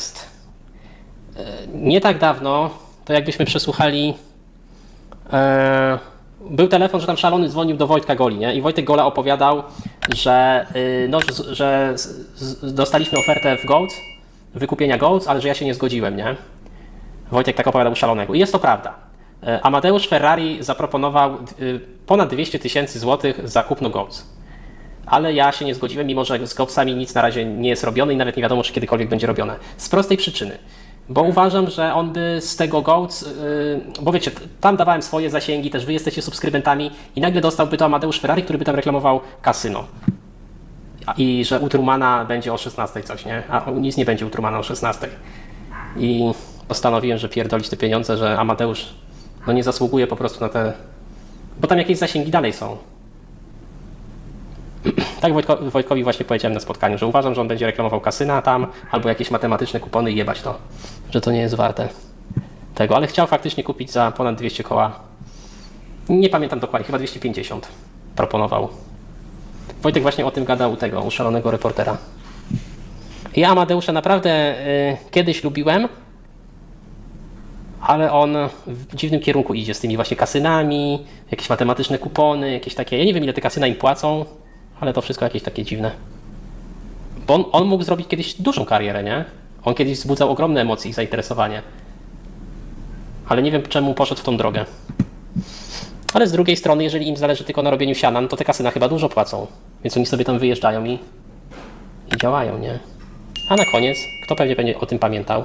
jest. E, Nie tak dawno, to jakbyśmy przesłuchali. E, był telefon, że tam szalony dzwonił do Wojtka Goli, nie? I Wojtek Gola opowiadał, że, y, no, że, że dostaliśmy ofertę w Gold, wykupienia Gold, ale że ja się nie zgodziłem, nie? Wojtek tak opowiadał szalonego. I jest to prawda. E, Amadeusz Ferrari zaproponował y, ponad 200 tysięcy złotych za kupno Gold. Ale ja się nie zgodziłem, mimo że z Gołcami nic na razie nie jest robione i nawet nie wiadomo, czy kiedykolwiek będzie robione. Z prostej przyczyny. Bo uważam, że on by z tego Goats, yy, bo wiecie, tam dawałem swoje zasięgi, też wy jesteście subskrybentami i nagle dostałby to Amadeusz Ferrari, który by tam reklamował kasyno. I że u Trumana będzie o 16 coś, nie? A nic nie będzie u Trumana o 16. I postanowiłem, że pierdolić te pieniądze, że Amadeusz no nie zasługuje po prostu na te... Bo tam jakieś zasięgi dalej są. Tak Wojtko, Wojtkowi właśnie powiedziałem na spotkaniu, że uważam, że on będzie reklamował kasyna tam, albo jakieś matematyczne kupony i jebać to, że to nie jest warte tego, ale chciał faktycznie kupić za ponad 200 koła. Nie pamiętam dokładnie, chyba 250 proponował. Wojtek właśnie o tym gadał u tego, u szalonego reportera. Ja Amadeusza naprawdę y, kiedyś lubiłem, ale on w dziwnym kierunku idzie z tymi właśnie kasynami, jakieś matematyczne kupony, jakieś takie. Ja nie wiem, ile te kasyna im płacą, ale to wszystko jakieś takie dziwne. Bo on, on mógł zrobić kiedyś dużą karierę, nie? On kiedyś wzbudzał ogromne emocje i zainteresowanie. Ale nie wiem, czemu poszedł w tą drogę. Ale z drugiej strony, jeżeli im zależy tylko na robieniu siana, no to te kasyna chyba dużo płacą. Więc oni sobie tam wyjeżdżają i, i działają, nie? A na koniec, kto pewnie będzie o tym pamiętał?